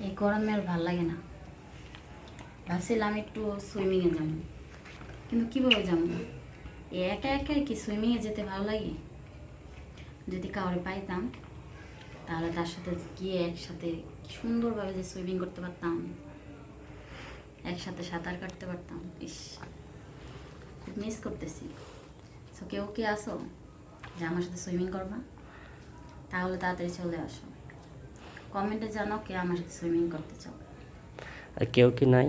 এই গরমে আর ভালো লাগে না। ভাবছিলাম একটু সুইমিংয়ে যাব। কিন্তু কীভাবে যাব? এই একা একাই কি সুইমিংয়ে যেতে ভালো লাগে? যদি কাউরে পাইতাম, তাহলে তার সাথে গিয়ে একসাথে সুন্দরভাবে যে সুইমিং করতে পারতাম। একসাথে সাঁতার কাটতে পারতাম। ইস, খুব মিস করতেছি। তো কেউ কি আসো যে আমার সাথে সুইমিং করবা? তাহলে তাড়াতাড়ি চলে আসো। কমেন্টে জানাও কে আমার সাথে সুইমিং করতে চাও। আর কেউ কি নাই?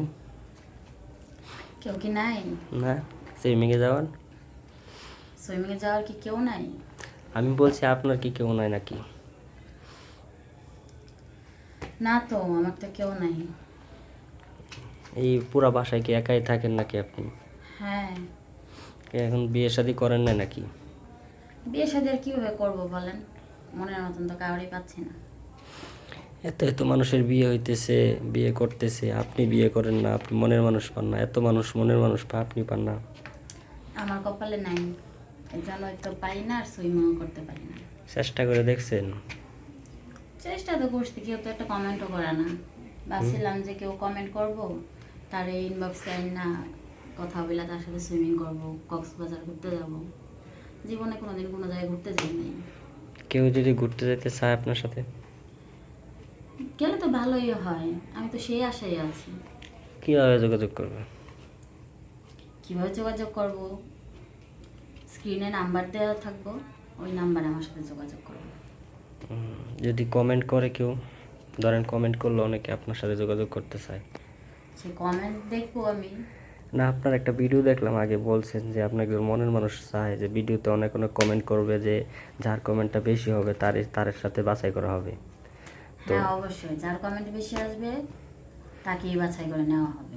কেউ কি নাই? না সুইমিংয়ে যাওয়ার? সুইমিংয়ে যাওয়ার কি কেউ নাই? আমি বলছি আপনার কি কেউ নাই নাকি? না তো আমার তো কেউ নাই। এই পুরা বাসায় কি একাই থাকেন নাকি আপনি? হ্যাঁ। এখন বিয়ে শাদি করেন না নাকি? বিয়ে শাদী আর কীভাবে করব বলেন? মনের মতন তো কাউরই পাচ্ছি না। এত এত মানুষের বিয়ে হইতেছে বিয়ে করতেছে। আপনি বিয়ে করেন না আপনি মনের মানুষ পান না। এত মানুষ মনের মানুষ পা আপনি পান না। আমার কপালে নাই। এই জন্য তো পারি না আর সুইমিংও করতে পারি না। চেষ্টা করে দেখছেন? চেষ্টা তো করছি কেউ তো একটা কমেন্টও করে না। ভাবছিলাম যে কেউ কমেন্ট করব তার ইনবক্সে না কথা বলে তার সাথে সুইমিং করব কক্সবাজার ঘুরতে যাব। জীবনে কোনোদিন কোনো জায়গায় ঘুরতে যাই নাই। কেউ যদি ঘুরতে যেতে চায় আপনার সাথে? গেলে তো ভালোই হয়। আমি তো সেই আশায় আছি। কীভাবে যোগাযোগ করবে? কীভাবে যোগাযোগ করব? স্ক্রিনে নাম্বার দেওয়া থাকব ওই নাম্বারে আমার সাথে যোগাযোগ করব। যদি কমেন্ট করে কেউ ধরেন কমেন্ট করলে অনেকে আপনার সাথে যোগাযোগ করতে চায়। সে কমেন্ট দেখব আমি। না আপনার একটা ভিডিও দেখলাম আগে বলছেন যে আপনাকে মনের মানুষ চায় যে ভিডিওতে অনেক অনেক কমেন্ট করবে যে যার কমেন্টটা বেশি হবে তার তার সাথে বাছাই করা হবে। তো- অবশ্যই। যার কমেন্ট বেশি আসবে তাকেই বাছাই করে নেওয়া হবে।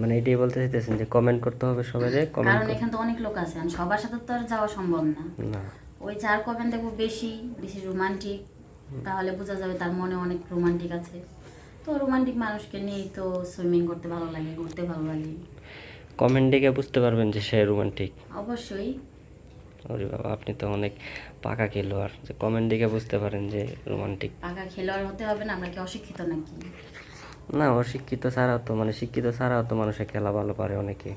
মানে এটাই বলতে চাইতেছেন যে কমেন্ট করতে হবে সবাই যে কমেন্ট কারণ এখানে তো অনেক লোক আছে আর সবার সাথে তো আর যাওয়া সম্ভব না। না। ওই যার কমেন্ট দেখব বেশি বেশি রোমান্টিক তাহলে বোঝা যাবে তার মনে অনেক রোমান্টিক আছে। তো রোমান্টিক মানুষকে নিয়েই তো সুইমিং করতে ভালো লাগে ঘুরতে ভালো লাগে। কমেন্ট দেখে বুঝতে পারবেন যে সে রোমান্টিক অবশ্যই। ওরে বাবা আপনি তো অনেক পাকা খেলোয়াড়। যে কমেন্ট দেখে বুঝতে পারেন যে রোমান্টিক পাকা খেলোয়াড় হতে হবে না আমরা কি অশিক্ষিত নাকি? না অশিক্ষিত ছাড়াও তো মানে শিক্ষিত ছাড়াও তো মানুষে খেলা ভালো পারে অনেকে।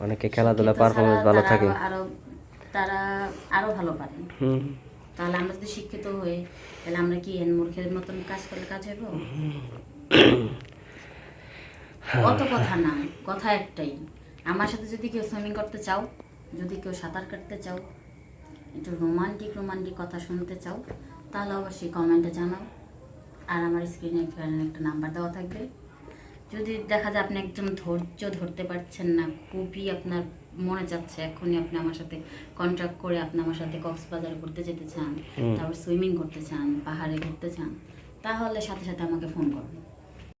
অনেকে খেলাধুলা পারফরমেন্স ভালো থাকে। আরো- তারা আরও ভালো পারে। হুম। তাহলে আমরা যদি শিক্ষিত হই তাহলে আমরা কি এন মূর্খের মতন কাজ করলে কাজ হইব? কত কথা না কথা একটাই। আমার সাথে যদি কেউ সুইমিং করতে চাও যদি কেউ সাঁতার কাটতে চাও একটু রোমান্টিক রোমান্টিক কথা শুনতে চাও তাহলে অবশ্যই কমেন্টে জানাও। আর আমার স্ক্রিনে একটা নাম্বার দেওয়া থাকবে। যদি দেখা যায় আপনি একদম ধৈর্য ধরতে পারছেন না খুবই আপনার মনে যাচ্ছে এখনই আপনি আমার সাথে কন্ট্রাক্ট করে আপনি আমার সাথে কক্সবাজার ঘুরতে যেতে চান তারপর সুইমিং করতে চান পাহাড়ে ঘুরতে চান তাহলে সাথে সাথে আমাকে ফোন করুন।